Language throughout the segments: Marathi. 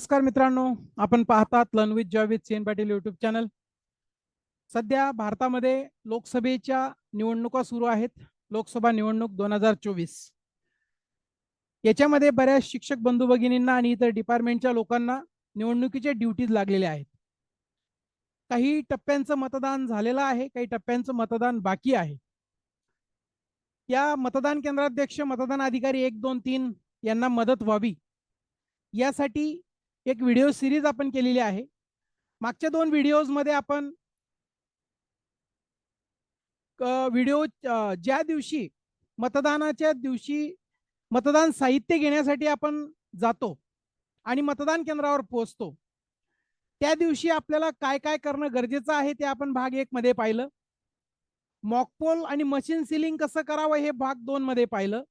नमस्कार मित्रांनो आपण पाहतात लन with joy with Sen Patil YouTube channel सध्या भारतामध्ये लोकसभेच्या निवडणुका सुरू आहेत लोकसभा निवडणूक दोन हजार चोवीस. याच्यामध्ये बऱ्याच शिक्षक बंधू भगिनींना आणि इतर डिपार्टमेंटच्या लोकांना निवडणुकीच्या ड्युटीज लागलेल्या आहेत. काही टप्प्यांचं मतदान झालेलं आहे काही टप्प्यांचं मतदान बाकी आहे. या मतदान केंद्राध्यक्ष मतदान अधिकारी एक दोन तीन यांना मदत व्हावी. यासाठी एक व्हिडिओ सिरीज आपण केलेली आहे. मागच्या दोन व्हिडिओजमध्ये आपण व्हिडिओ ज्या दिवशी मतदानाच्या दिवशी मतदान साहित्य घेण्यासाठी आपण जातो आणि मतदान केंद्रावर पोहोचतो त्या दिवशी आपल्याला काय काय करणं गरजेचं आहे ते आपण भाग एक मध्ये पाहिलं. मॉकपोल आणि मशीन सिलिंग कसं करावं हे भाग दोन मध्ये पाहिलं.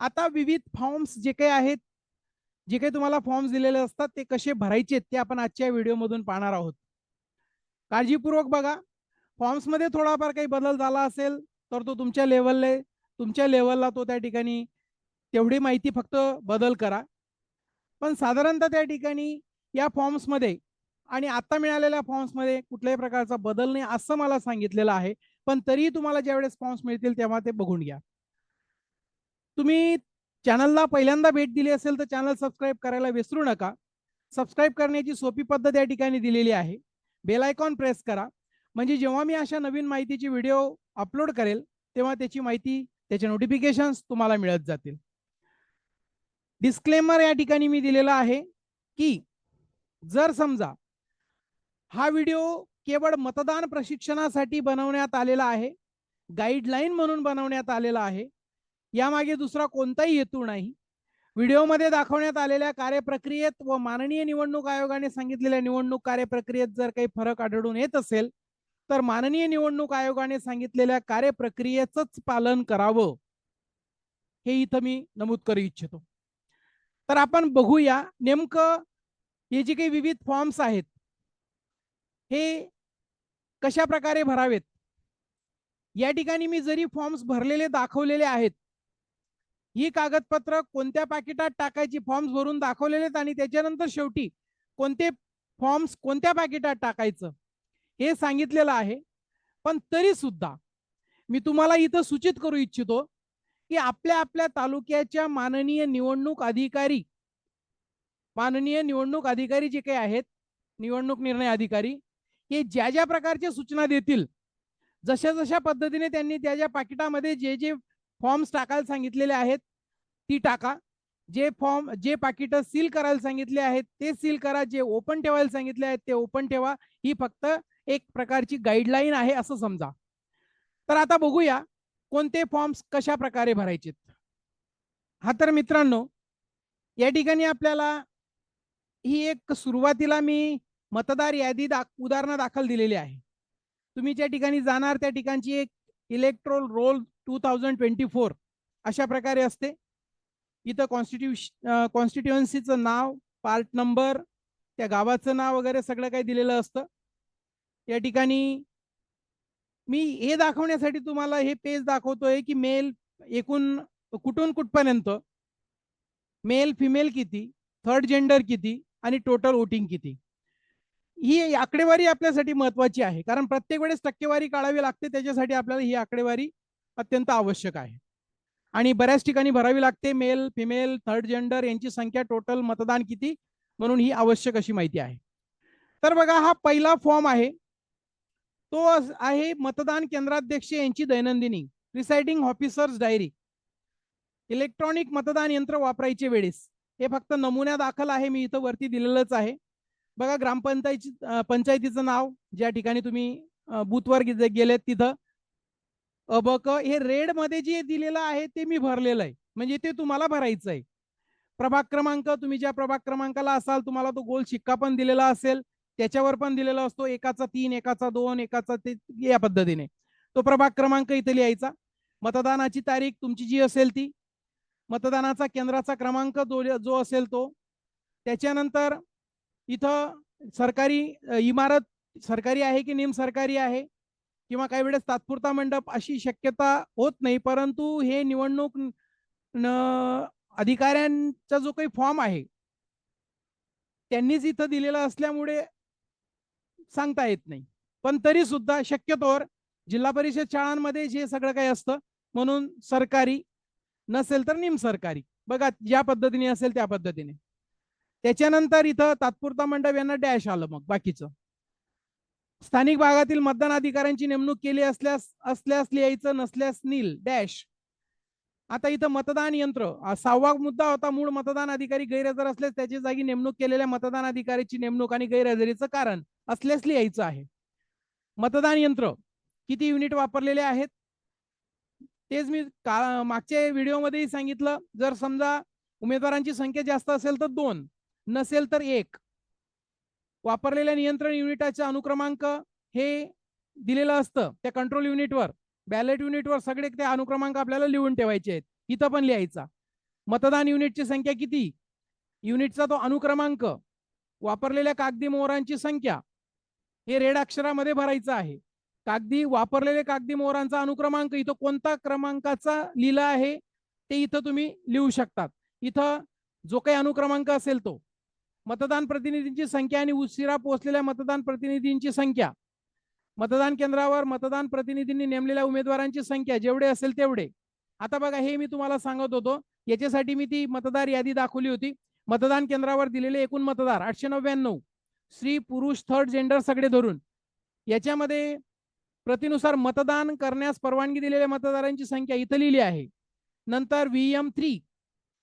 आता विविध फॉर्म्स जे काही आहेत जे काही तुम्हाला फॉर्म्स दिलेले असतात ते कसे भरायचे ते आपण आजच्या व्हिडिओमधून पाहणार आहोत. काळजीपूर्वक बघा. फॉर्म्समध्ये थोडाफार काही बदल झाला असेल तर तो तुमच्या लेवलले तुमच्या लेवलला तो त्या ठिकाणी तेवढी माहिती फक्त बदल करा. पण साधारणतः त्या ठिकाणी या फॉर्म्समध्ये आणि आता मिळालेल्या फॉर्म्समध्ये कुठल्याही प्रकारचा बदल नाही असं मला सांगितलेलं आहे. पण तरीही तुम्हाला ज्यावेळेस फॉर्म्स मिळतील तेव्हा ते बघून घ्या. तुम्ही चॅनलला पहिल्यांदा भेट दिली असेल तर चॅनल सबस्क्राईब करायला विसरू नका. सबस्क्राईब करण्याची सोपी पद्धत या ठिकाणी दिलेली आहे. बेल आयकॉन प्रेस करा. म्हणजे जेव्हा मी अशा नवीन माहितीची व्हिडिओ अपलोड करेल तेव्हा त्याची माहिती त्याचे नोटिफिकेशन्स तुम्हाला मिळत जातील. डिस्क्लेमर या ठिकाणी मी दिलेला आहे की जर समजा हा व्हिडिओ केवळ मतदान प्रशिक्षणासाठी बनवण्यात आलेला आहे गाईडलाईन म्हणून बनवण्यात आलेला आहे यामागे दुसरा कोणताही हेतू नाही. व्हिडिओमध्ये दाखवण्यात आलेल्या कार्यप्रक्रियेत व माननीय निवडणूक आयोगाने सांगितलेल्या निवडणूक कार्यप्रक्रियेत जर काही फरक आढळून येत असेल तर माननीय निवडणूक आयोगाने सांगितलेल्या कार्यप्रक्रियेच पालन करावं. हे इथं मी नमूद करू इच्छितो. तर आपण बघूया नेमकं हे जे काही विविध फॉर्म्स आहेत हे कशा प्रकारे भरावेत? या ठिकाणी मी जरी फॉर्म्स भरलेले दाखवलेले आहेत ही कागदपत्र कोणत्या पाकिटात टाकायची फॉर्म्स भरून दाखवलेले आहेत आणि त्याच्यानंतर शेवटी कोणते फॉर्म्स कोणत्या पाकिटात टाकायचं हे सांगितलेलं आहे. पण तरी सुद्धा मी तुम्हाला इथं सूचित करू इच्छितो की आपल्या आपल्या तालुक्याच्या माननीय निवडणूक अधिकारी माननीय निवडणूक अधिकारी जे काही आहेत निवडणूक निर्णय अधिकारी हे ज्या ज्या प्रकारच्या सूचना देतील जशा जशा पद्धतीने त्यांनी त्या ज्या पाकिटामध्ये जे जे फॉर्म्स टाकायला सांगितलेले आहेत ती टाका. जे फॉर्म जे पाकिट सील करायला सांगितले आहेत ते सील करा. जे ओपन ठेवायला सांगितले आहेत ते ओपन ठेवा. ही फक्त एक प्रकारची गाईडलाईन आहे असं समजा. तर आता बघूया कोणते फॉर्म्स कशा प्रकारे भरायचे हा तर मित्रांनो या ठिकाणी आपल्याला ही एक सुरुवातीला मी मतदार यादी दा उदाहरणं दाखल दिलेली आहे. तुम्ही ज्या ठिकाणी जाणार त्या ठिकाणची एक electoral roll two thousand twenty four अशा प्रकारे असते. इथं कॉन्स्टिट्युश कॉन्स्टिट्युएन्सीचं नाव पार्ट नंबर त्या गावाचं नाव वगैरे सगळं काही दिलेलं असतं. या ठिकाणी मी हे दाखवण्यासाठी तुम्हाला हे पेज दाखवतोय की मेल एकूण कुठून कुठपर्यंत? मेल फिमेल किती? थर्ड जेंडर किती? आणि टोटल वोटिंग किती? ही आकडेवारी आपल्यासाठी महत्वाची आहे. कारण प्रत्येक वेळेस टक्केवारी काढावी लागते त्याच्यासाठी आपल्याला ही आकडेवारी अत्यंत आवश्यक आहे. आणि बऱ्याच ठिकाणी भरावी लागते मेल फिमेल थर्ड जेंडर यांची संख्या टोटल मतदान किती? म्हणून ही आवश्यक अशी माहिती आहे. तर बघा हा पहिला फॉर्म आहे. तो आहे मतदान केंद्राध्यक्ष यांची दैनंदिनी प्रिसाइडिंग ऑफिसर्स डायरी. इलेक्ट्रॉनिक मतदान यंत्र वापरायचे वेळेस. हे फक्त नमुन्या दाखल आहे मी इथं वरती दिलेलंच आहे. बघा ग्रामपंचायती पंचायतीचं नाव ज्या ठिकाणी तुम्ही बूथवर गेलेत तिथं. अबक हे रेडमध्ये जे दिलेलं आहे ते मी भरलेलं आहे. म्हणजे ते तुम्हाला भरायचं आहे. प्रभाग क्रमांक तुम्ही ज्या प्रभाग क्रमांकाला असाल तुम्हाला तो गोल शिक्का पण दिलेला असेल. त्याच्यावर पण दिलेला असतो एकाचा तीन एकाचा दोन एकाचा ते या पद्धतीने. तो प्रभाग क्रमांक इथे लिहायचा. मतदानाची तारीख तुमची जी असेल ती. मतदानाचा केंद्राचा क्रमांक जो जो असेल तो. त्याच्यानंतर इथं सरकारी इमारत सरकारी आहे की निम सरकारी आहे? किंवा काही वेळेस तात्पुरता मंडप अशी शक्यता होत नाही परंतु हे निवडणूक अधिकाऱ्यांचा जो काही फॉर्म आहे त्यांनीच इथं दिलेला असल्यामुळे सांगता येत नाही. पण तरी सुद्धा शक्यतोवर जिल्हा परिषद शाळांमध्ये जे सगळं काही असतं म्हणून सरकारी नसेल तर निम सरकारी. बघा ज्या पद्धतीने असेल त्या पद्धतीने. त्याच्यानंतर इथं तात्पुरता मंडप यांना डॅश आलं मग बाकीचं. स्थानिक भागातील मतदान अधिकाऱ्यांची नेमणूक केली असल्यास असल्यास लिहायचं नसल्यास नील डॅश आता इथं मतदान यंत्र सहावा मुद्दा होता मूळ मतदान अधिकारी गैरहजर असल्यास त्याची जागी नेमणूक केलेल्या मतदान अधिकाऱ्याची नेमणूक आणि गैरहजेरीचं कारण असल्यास लिहायचं आहे. मतदान यंत्र किती युनिट वापरलेले आहेत? तेच मी का मागच्या व्हिडिओमध्येही सांगितलं जर समजा उमेदवारांची संख्या जास्त असेल तर दोन. नसेल तर एक. वापरलेल्या नियंत्रण युनिटाचे अनुक्रमांक हे दिलेलं असतं त्या कंट्रोल युनिटवर बॅलेट युनिटवर सगळे ते अनुक्रमांक आपल्याला लिहून ठेवायचे आहेत. इथं पण लिहायचा. मतदान युनिटची संख्या किती? युनिटचा तो अनुक्रमांक. वापरलेल्या कागदी मोहरांची संख्या. हे रेड अक्षरामध्ये भरायचं आहे. कागदी वापरलेले कागदी मोहरांचा अनुक्रमांक इथं कोणता क्रमांकाचा लिहिला आहे? ते इथं तुम्ही लिहू शकतात. इथं जो काही अनुक्रमांक असेल तो. मतदान प्रतिनिधींची संख्या आणि उशिरा पोहोचलेल्या मतदान प्रतिनिधींची संख्या. मतदान केंद्रावर मतदान प्रतिनिधींनी नेमलेल्या उमेदवारांची संख्या जेवढे असेल तेवढे. आता बघा हे मी तुम्हाला सांगत होतो. याच्यासाठी मी ती मतदार यादी दाखवली होती. मतदान केंद्रावर दिलेले एकूण मतदार आठशे नव्याण्णव. स्त्री पुरुष थर्ड जेंडर सगळे धरून. याच्यामध्ये प्रतिनुसार मतदान करण्यास परवानगी दिलेल्या मतदारांची संख्या इथं लिहिली आहे. नंतर व्ही एम थ्री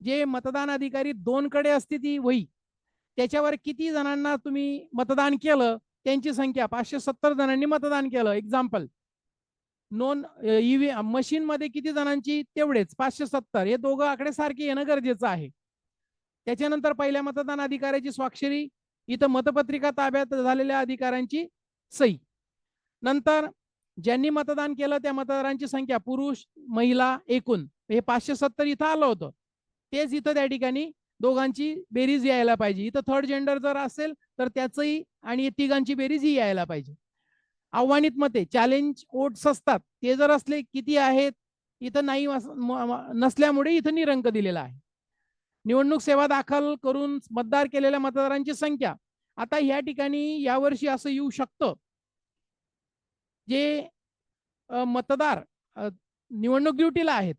जे मतदान अधिकारी दोन कडे असते ती वही त्याच्यावर किती जणांना तुम्ही मतदान केलं? त्यांची संख्या पाचशे सत्तर जणांनी मतदान केलं. एक्झाम्पल नोन ईव्ही मशीन मध्ये किती जणांची? तेवढेच. पाचशे सत्तर. हे दोघं आकडे सारखे येणं गरजेचं आहे. त्याच्यानंतर पहिल्या मतदान अधिकाऱ्याची स्वाक्षरी. इथं मतपत्रिका ताब्यात झालेल्या अधिकाऱ्यांची सही. नंतर ज्यांनी मतदान केलं त्या मतदारांची संख्या पुरुष महिला एकूण. हे पाचशे सत्तर इथं आलं होतं. तेच इथं त्या ठिकाणी दोघांची बेरीज यायला पाहिजे. इथं थर्ड जेंडर जर असेल तर त्याचंही आणि तिघांची बेरीज ही यायला पाहिजे. आव्हानित मते चॅलेंज ओट्स असतात. ते जर असले किती आहेत? इथं नाही नसल्यामुळे इथं निरंक दिलेला आहे. निवडणूक सेवा दाखल करून मतदार केलेल्या मतदारांची संख्या. आता ह्या ठिकाणी यावर्षी असं येऊ शकतं. जे मतदार निवडणूक ड्युटीला आहेत.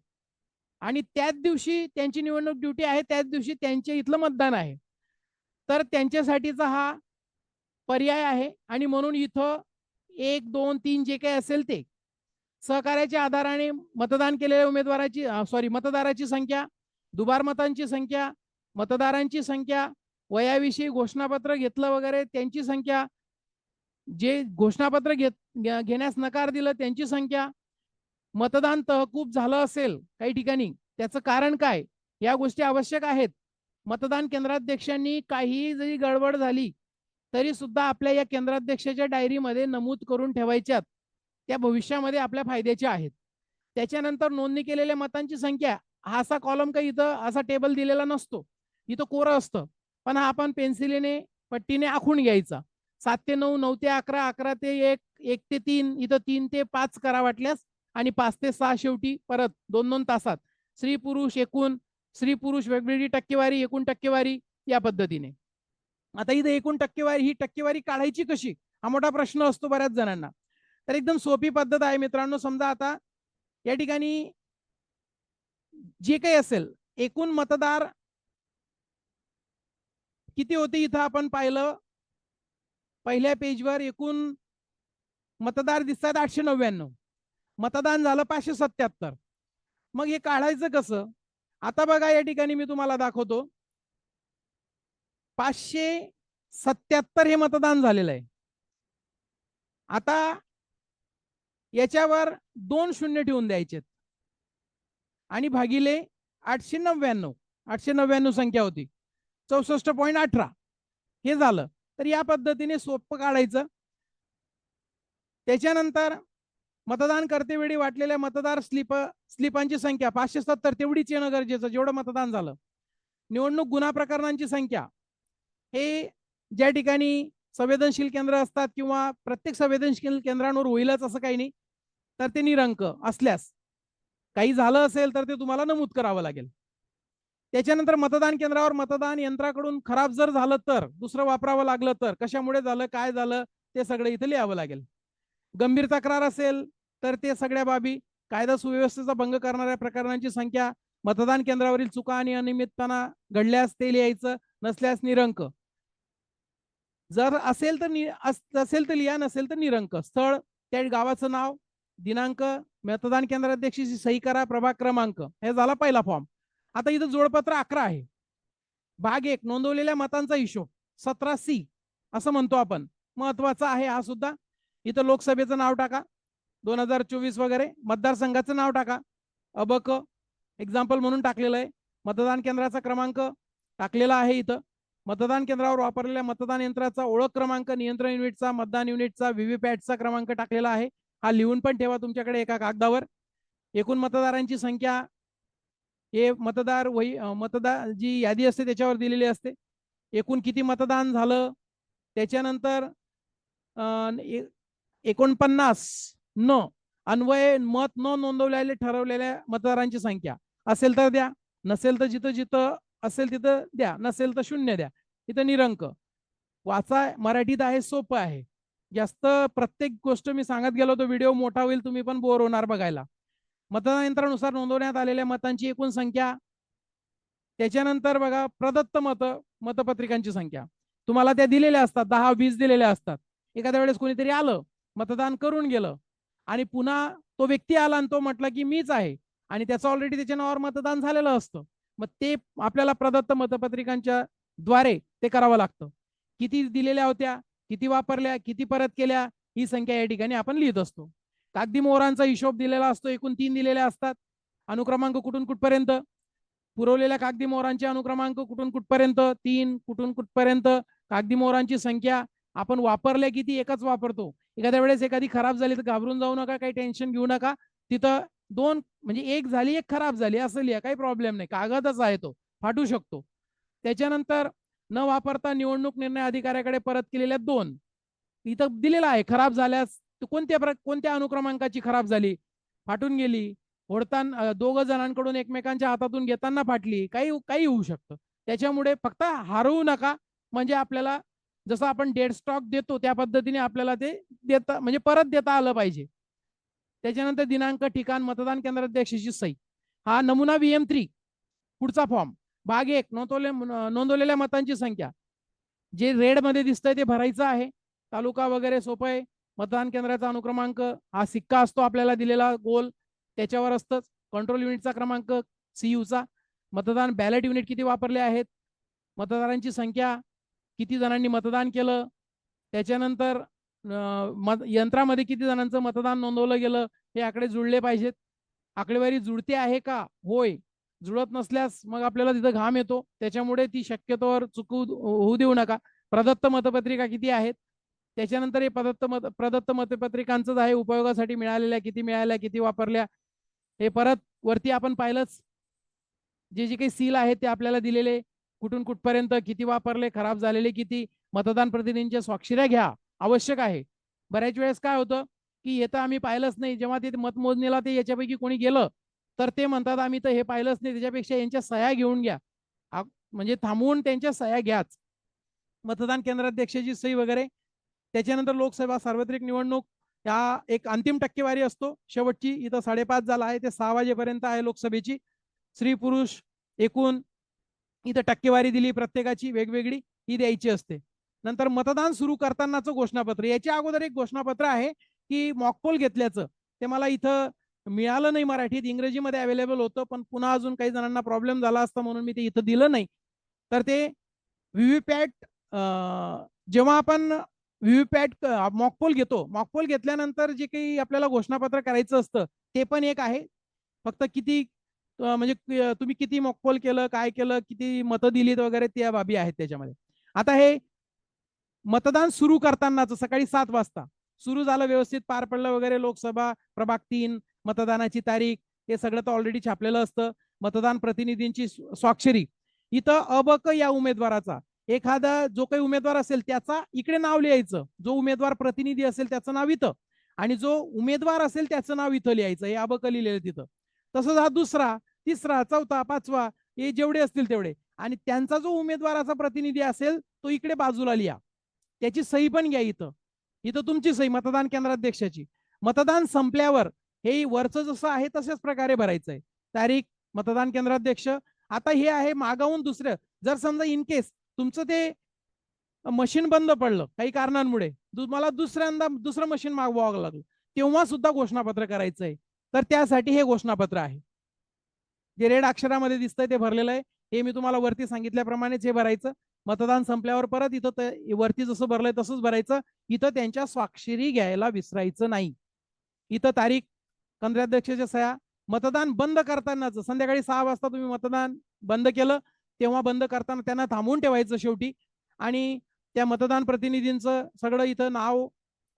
आणि त्याच दिवशी त्यांची निवडणूक ड्युटी आहे त्याच दिवशी त्यांच्या इथलं मतदान आहे. तर त्यांच्यासाठीचा हा पर्याय आहे आणि म्हणून इथं एक दोन तीन जे काही असेल ते सहकार्याच्या आधाराने मतदान केलेल्या उमेदवाराची सॉरी मतदाराची संख्या दुबार मतांची संख्या मतदारांची संख्या वयाविषयी घोषणापत्र घेतलं वगैरे त्यांची संख्या जे घोषणापत्र घेत घेण्यास नकार दिलं त्यांची संख्या मतदान तहकूब झालं असेल काही ठिकाणी. त्याचं कारण काय? या गोष्टी आवश्यक आहेत. मतदान केंद्राध्यक्षांनी काही जरी गडबड झाली तरी सुद्धा आपल्या या केंद्राध्यक्षाच्या डायरीमध्ये नमूद करून ठेवायच्यात. त्या भविष्यामध्ये आपल्या फायद्याच्या आहेत. त्याच्यानंतर नोंदणी केलेल्या मतांची संख्या हा असा कॉलम काही इथं असा टेबल दिलेला नसतो. इथं कोरं असतं. पण हा आपण पेन्सिलीने पट्टीने आखून घ्यायचा. सात ते नऊ नऊ ते अकरा अकरा ते एक एक ते तीन इथं तीन ते पाच करा वाटल्यास आणि पाच ते सहा शेवटी परत दोन दोन तासात. स्त्री पुरुष एकूण स्त्री पुरुष वेगवेगळी टक्केवारी एकूण टक्केवारी या पद्धतीने. आता इथं एकूण टक्केवारी ही टक्केवारी काढायची कशी? हा मोठा प्रश्न असतो बऱ्याच जणांना. तर एकदम सोपी पद्धत आहे मित्रांनो. समजा आता या ठिकाणी जे काही असेल एकूण मतदार किती होते इथं आपण पाहिलं? पहिल्या पेजवर एकूण मतदार दिसतात आठशे नव्याण्णव. मतदान झालं पाचशे सत्याहत्तर मग हे काढायचं कसं? आता बघा या ठिकाणी मी तुम्हाला दाखवतो. पाचशे सत्याहत्तर हे मतदान झालेलं आहे. आता याच्यावर दोन शून्य ठेवून द्यायचे आणि भागिले आठशे नव्याण्णव. आठशे नव्याण्णव संख्या होती. चौसष्ट पॉईंट अठरा. हे झालं. तर या पद्धतीने सोपं काढायचं. त्याच्यानंतर मतदान करतेवेळी वाटलेल्या मतदार स्लिप स्लिपांची संख्या पाचशे सत्तर तेवढीच येणं गरजेचं जेवढं मतदान झालं. निवडणूक गुन्हा प्रकरणांची संख्या हे ज्या ठिकाणी संवेदनशील केंद्र असतात किंवा प्रत्येक संवेदनशील केंद्रांवर होईलच असं काही नाही तर ते निरंक असल्यास काही झालं असेल तर ते तुम्हाला नमूद करावं लागेल. त्याच्यानंतर मतदान केंद्रावर मतदान यंत्राकडून खराब जर झालं तर दुसरं वापरावं लागलं तर कशामुळे झालं काय झालं ते सगळं इथं लिहावं लागेल. गंभीर तक्रार असेल तर ते सगळ्या बाबी कायदा सुव्यवस्थेचा भंग करणाऱ्या प्रकरणांची संख्या मतदान केंद्रावरील चुका आणि अनियमितपणा घडल्यास ते लिहायचं नसल्यास निरंक. जर असेल तर असेल तर लिहा नसेल तर निरंक. स्थळ त्या गावाचं नाव दिनांक मतदान केंद्राध्यक्षाची सही करा प्रभाग क्रमांक. हे झाला पहिला फॉर्म आता इथं जोडपत्र अकरा आहे. भाग एक नोंदवलेल्या मतांचा हिशोब. सतरा सी असं म्हणतो आपण. महत्त्वाचा आहे हा सुद्धा. इथं लोकसभेचं नाव टाका. दोन हजार चोवीस वगैरे मतदारसंघाचं नाव टाका. अबक एक्झाम्पल म्हणून टाकलेलं आहे. मतदान केंद्राचा क्रमांक टाकलेला आहे इथं. मतदान केंद्रावर वापरलेल्या मतदान यंत्राचा ओळख क्रमांक नियंत्रण युनिटचा मतदान युनिटचा व्हीव्हीपॅटचा क्रमांक टाकलेला आहे. हा लिहून पण ठेवा तुमच्याकडे एका कागदावर. एकूण मतदारांची संख्या हे मतदार वही मतदार जी यादी असते त्याच्यावर दिलेली असते. एकूण किती मतदान झालं? त्याच्यानंतर एकोणपन्नास न. अन्वय मत न नोंदवलेले ठरवलेल्या मतदारांची संख्या. असेल तर द्या. नसेल तर जिथं जिथं असेल तिथं द्या. नसेल तर शून्य द्या. इथं निरंक. वाचा मराठीत आहे सोपं आहे. जास्त प्रत्येक गोष्ट मी सांगत गेलो तो व्हिडिओ मोठा होईल तुम्ही पण बोर होणार बघायला. मतदान यंत्रानुसार नोंदवण्यात आलेल्या मतांची एकूण संख्या. त्याच्यानंतर बघा प्रदत्त मत मतपत्रिकांची संख्या. तुम्हाला त्या दिलेल्या असतात दहा वीस दिलेल्या असतात. एखाद्या वेळेस कोणीतरी आलं मतदान करून गेलं. आणि पुन्हा तो व्यक्ती आला आणि तो म्हटला की मीच आहे. आणि त्याचं ऑलरेडी त्याच्या नावावर मतदान झालेलं असतं. मग ते आपल्याला प्रदत्त मतपत्रिकांच्या द्वारे ते करावं लागतं. किती दिलेल्या होत्या किती वापरल्या किती परत केल्या ही संख्या या ठिकाणी आपण लिहित असतो. कागदी मोहरांचा हिशोब दिलेला असतो एकूण तीन दिलेल्या असतात. अनुक्रमांक कुठून कुठपर्यंत? पुरवलेल्या कागदी मोहरांचे अनुक्रमांक कुठून कुठपर्यंत? तीन कुठून कुठपर्यंत? कागदी मोहरांची संख्या आपण वापरल्या किती? एकच वापरतो. एखाद्या वेळेस एखादी खराब झाली तर घाबरून जाऊ नका काही टेन्शन घेऊ नका. तिथं दोन म्हणजे एक झाली एक खराब झाली असं लिहा काही प्रॉब्लेम नाही. कागदच आहे तो फाटू शकतो. त्याच्यानंतर न वापरता निवडणूक निर्णय अधिकाऱ्याकडे परत केलेल्या दोन. इथं दिलेला आहे खराब झाल्यास कोणत्या प्र कोणत्या अनुक्रमांकाची खराब झाली? फाटून गेली. ओढताना दोघ जणांकडून एकमेकांच्या हातातून घेताना फाटली. काही काही होऊ शकतं. त्याच्यामुळे फक्त हरवू नका. म्हणजे आपल्याला जसं आपण डेड स्टॉक देतो त्या पद्धतीने आपल्याला ते देता म्हणजे परत देता आलं पाहिजे. त्याच्यानंतर दिनांक ठिकाण मतदान केंद्राध्यक्षाची सही. हा नमुना व्हीएम थ्री पुढचा फॉर्म भाग एक नोंदवले नोंदवलेल्या मतांची संख्या. जे रेडमध्ये दिसतंय ते भरायचं आहे. तालुका वगैरे सोपं आहे. मतदान केंद्राचा अनुक्रमांक हा सिक्का असतो आपल्याला दिलेला गोल. त्याच्यावर असतंच. कंट्रोल युनिटचा क्रमांक सीयूचा मतदान बॅलेट युनिट किती वापरले आहेत? मतदारांची संख्या किती जणांनी मतदान केलं? त्याच्यानंतर मत यंत्रामध्ये किती जणांचं मतदान नोंदवलं गेलं? हे आकडे जुळले पाहिजेत. आकडेवारी जुळते आहे का? होय. जुळत नसल्यास मग आपल्याला तिथं घाम येतो. त्याच्यामुळे ती शक्यतोवर चुकू होऊ देऊ नका. प्रदत्त मतपत्रिका किती आहेत? त्याच्यानंतर हे प्रदत्त मत प्रदत्त मतपत्रिकांचंच आहे. उपयोगासाठी मिळालेल्या किती मिळाल्या किती वापरल्या? हे परत वरती आपण पाहिलंच. जे जे काही सील आहेत ते आपल्याला दिलेले. कुठून कुठपर्यंत किती वापरले खराब झालेले किती मतदान प्रतिनिधींच्या स्वाक्षऱ्या घ्या आवश्यक आहे. बऱ्याच वेळेस काय होतं की येतं आम्ही पाहिलंच नाही जेव्हा ते मतमोजणीला ते याच्यापैकी कोणी गेलं तर ते म्हणतात आम्ही तर हे पाहिलंच नाही त्याच्यापेक्षा यांच्या सह्या घेऊन घ्या. म्हणजे थांबवून त्यांच्या सह्या घ्याच. मतदान केंद्राध्यक्षाची सही वगैरे. त्याच्यानंतर लोकसभा सार्वत्रिक निवडणूक या एक अंतिम टक्केवारी असतो. शेवटची इथं साडेपाच झाला आहे ते सहा वाजेपर्यंत आहे लोकसभेची. स्त्री पुरुष एकूण इथं टक्केवारी दिली प्रत्येकाची वेगवेगळी ही द्यायची असते. नंतर मतदान सुरू करतानाचं घोषणापत्र याच्या अगोदर एक घोषणापत्र आहे की मॉकपोल घेतल्याचं. ते मला इथं मिळालं नाही मराठीत इंग्रजीमध्ये अवेलेबल होतं पण पुन्हा अजून काही जणांना प्रॉब्लेम झाला असता म्हणून मी ते इथं दिलं नाही. तर ते व्हीव्हीपॅट जेव्हा आपण व्हीव्हीपॅट मॉकपोल घेतो मॉकपोल घेतल्यानंतर जे काही आपल्याला घोषणापत्र करायचं असतं ते पण एक आहे. फक्त किती म्हणजे तुम्ही किती मॉकपोल केलं काय केलं किती मतं दिलीत वगैरे त्या बाबी आहेत त्याच्यामध्ये. आता हे मतदान सुरू करतानाच सकाळी सात वाजता सुरू झालं व्यवस्थित पार पडलं वगैरे लोकसभा प्रभाग तीन मतदानाची तारीख हे सगळं तर ऑलरेडी छापलेलं असतं. मतदान प्रतिनिधींची स्वाक्षरी. इथं अबक या उमेदवाराचा एखादा जो काही उमेदवार असेल त्याचा इकडे नाव लिहायचं. जो उमेदवार प्रतिनिधी असेल त्याचं नाव इथं. आणि जो उमेदवार असेल त्याचं नाव इथं लिहायचं. हे अबक लिहिलेलं तिथं. तसंच हा दुसरा तिसरा चौथा पाचवा हे जेवढे असतील तेवढे. आणि त्यांचा जो उमेदवाराचा प्रतिनिधी असेल तो इकडे बाजूला लिहा. त्याची सही पण घ्या इथं. इथं तुमची सही मतदान केंद्राध्यक्षाची. मतदान संपल्यावर हे वरचं जसं आहे तशाच प्रकारे भरायचं आहे तारीख मतदान केंद्राध्यक्ष. आता हे आहे मागावून दुसरं. जर समजा इन केस तुमचं ते मशीन बंद पडलं काही कारणांमुळे मला दुसऱ्यांदा दुसरं मशीन मागवावं लागलं तेव्हा सुद्धा घोषणापत्र करायचं आहे तर त्यासाठी हे घोषणापत्र आहे. जे रेड अक्षरामध्ये दिसतंय ते भरलेलं आहे. हे मी तुम्हाला वरती सांगितल्याप्रमाणेच हे भरायचं. मतदान संपल्यावर परत इथं वरती जसं भरलंय तसंच भरायचं. इथं त्यांच्या स्वाक्षरी घ्यायला विसरायचं नाही. इथं तारीख केंद्राध्यक्षाच्या सह्या मतदान बंद करतानाच संध्याकाळी सहा वाजता तुम्ही मतदान बंद केलं तेव्हा बंद करताना त्यांना थांबवून ठेवायचं शेवटी. आणि त्या मतदान प्रतिनिधींचं सगळं इथं नाव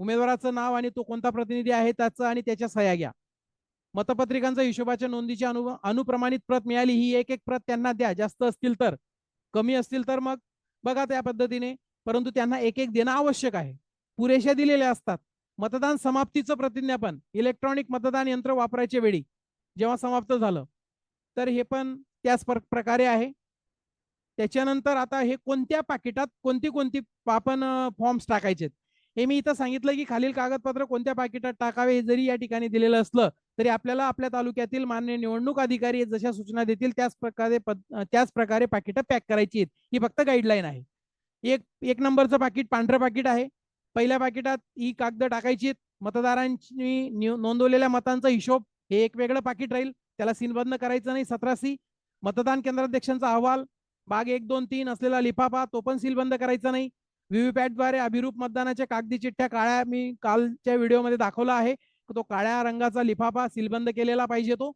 उमेदवाराचं नाव आणि तो कोणता प्रतिनिधी आहे त्याचं आणि त्याच्या सह्या घ्या. मतपत्रिकांच्या हिशोबाच्या नोंदीची अनु अनुप्रमाणित प्रत मिळाली. ही एक एक प्रत त्यांना द्या. जास्त असतील तर. कमी असतील तर मग बघा त्या पद्धतीने. परंतु त्यांना एक एक देणं आवश्यक आहे. पुरेशा दिलेल्या असतात. मतदान समाप्तीचं प्रतिज्ञापन. इलेक्ट्रॉनिक मतदान यंत्र वापरायच्या वेळी जेव्हा समाप्त झालं. तर हे पण त्याच प्रकारे आहे. त्याच्यानंतर आता हे कोणत्या पाकिटात कोणती कोणती आपण फॉर्म्स टाकायचे हे मी इथं सांगितलं की खालील कागदपत्र कोणत्या पाकिटात टाकावे हे जरी या ठिकाणी दिलेलं असलं तरी आपल्याला आपल्या तालुक्यातील मान्य निवडणूक अधिकारी जशा सूचना देतील त्याच प्रकारे त्याच प्रकारे पाकिटं पॅक करायची आहेत. ही फक्त गाईडलाईन आहे. एक एक नंबरचं पाकिट पांढरं पाकिट आहे. पहिल्या पाकिटात ही कागद टाकायची आहेत. मतदारांनी नोंदवलेल्या मतांचा हिशोब हे एक वेगळं पाकिट राहील. त्याला सीनबंद करायचं नाही सतरा सी मतदान केंद्राध्यक्षांचा अहवाल बाग एक दोन तीन असलेला लिफाफा तो पण सीलबंद करायचा नाही. व्हीव्हीपॅटद्वारे अभिरूप मतदानाच्या कागदी चिठ्ठ्या काळ्या मी कालच्या व्हिडिओमध्ये दाखवला आहे. तो काळ्या रंगाचा लिफाफा सीलबंद केलेला पाहिजे तो.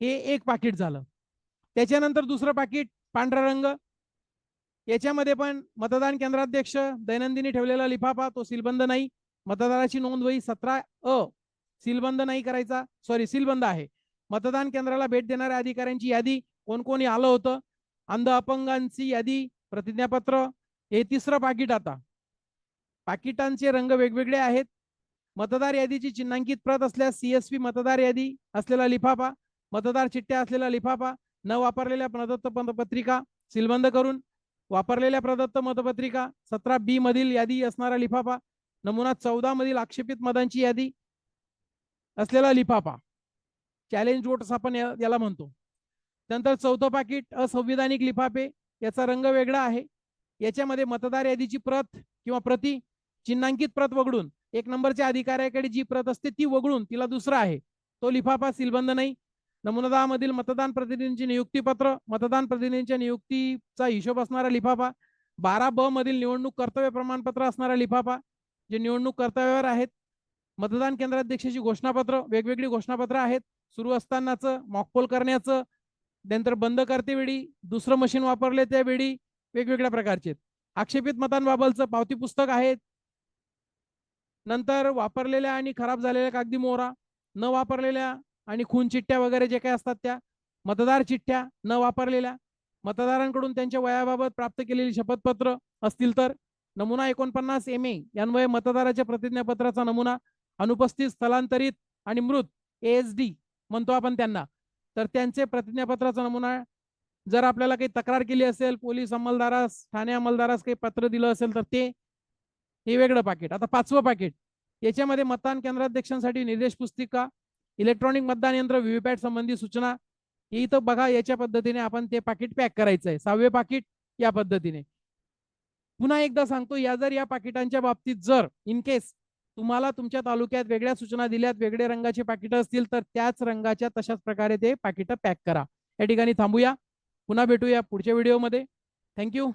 हे एक पाकिट झालं. त्याच्यानंतर दुसरं पाकिट पांढरा रंग. याच्यामध्ये पण मतदान केंद्राध्यक्ष दैनंदिनी ठेवलेला लिफाफा तो सीलबंद नाही. मतदाराची नोंदवही सतरा अ. सीलबंद नाही करायचा. सॉरी सीलबंद आहे. मतदान केंद्राला भेट देणाऱ्या अधिकाऱ्यांची यादी कोण कोणी आलं होतं? अंध अपंगांची यादी प्रतिज्ञापत्र हे तिसरं पाकिट आता. पाकिटांचे रंग वेगवेगळे आहेत. मतदार यादीची चिन्हांकित प्रत असल्यास सीएसपी मतदार यादी असलेला लिफाफा मतदार चिठ्ठ्या असलेला लिफाफा न वापरलेल्या प्रदत्त मतपत्रिका सीलबंद करून वापरलेल्या प्रदत्त मतपत्रिका सतरा बी मधील यादी असणारा लिफाफा नमुना चौदा मधील आक्षेपित मतांची यादी असलेला लिफाफा. चॅलेंज वोट्स आपण याला म्हणतो. नंतर चौथं पाकिट असंविधानिक लिफाफे याचा रंग वेगळा आहे. याच्यामध्ये मतदार यादीची प्रत किंवा प्रती चिन्हांकित प्रत वगळून एक नंबरच्या अधिकाऱ्याकडे जी प्रत असते ती वगळून तिला दुसरा आहे. तो लिफाफा सीलबंद नाही. नमुनादामधील मधील मतदान प्रतिनिधींची नियुक्तीपत्र मतदान प्रतिनिधींच्या नियुक्तीचा हिशोब असणारा लिफाफा बारा ब मधील निवडणूक कर्तव्य प्रमाणपत्र असणारा लिफाफा जे निवडणूक कर्तव्यावर आहेत. मतदान केंद्राध्यक्षाची घोषणापत्र वेगवेगळी घोषणापत्र आहेत. सुरू असतानाचं मॉकपोल करण्याचं नंतर बंद करतेवेळी दुसरं मशीन वापरले त्यावेळी वेगवेगळ्या प्रकारचे आक्षेपित मतांबाबतचं पावती पुस्तक आहेत. नंतर वापरलेल्या आणि खराब झालेल्या कागदी मोहरा न वापरलेल्या आणि खून चिठ्ठ्या वगैरे जे काही असतात त्या मतदार चिठ्ठ्या न वापरलेल्या मतदारांकडून त्यांच्या वयाबाबत प्राप्त केलेली शपथपत्र असतील तर नमुना एकोणपन्नास एम ए यान्वये मतदाराच्या प्रतिज्ञापत्राचा नमुना अनुपस्थित स्थलांतरित आणि मृत एस डी म्हणतो आपण त्यांना. तर त्यांचे प्रतिज्ञापत्राचा नमुना जर आपल्याला काही तक्रार केली असेल पोलीस अंमलदारास ठाणे अंमलदारास काही पत्र दिलं असेल तर ते हे वेगळं पाकिट आता पाचवं पाकिट याच्यामध्ये मतदान केंद्राध्यक्षांसाठी निर्देश पुस्तिका इलेक्ट्रॉनिक मतदान यंत्र व्हीव्हीपॅट संबंधी सूचना. हे इथं बघा याच्या पद्धतीने आपण ते पाकिट पॅक करायचं आहे. सहावे पाकिट या पद्धतीने. पुन्हा एकदा सांगतो या जर या पाकिटांच्या बाबतीत जर इन केस तुम्हाला तुमच्या तालुक्यात वेगळ्या सूचना दिल्यात वेगळे रंगाचे पाकिटं असतील तर त्याच रंगाच्या तशाच प्रकारे ते पाकिटं पॅक करा. या ठिकाणी थांबूया. पुन्हा भेटूया पुढच्या व्हिडिओमध्ये. थँक्यू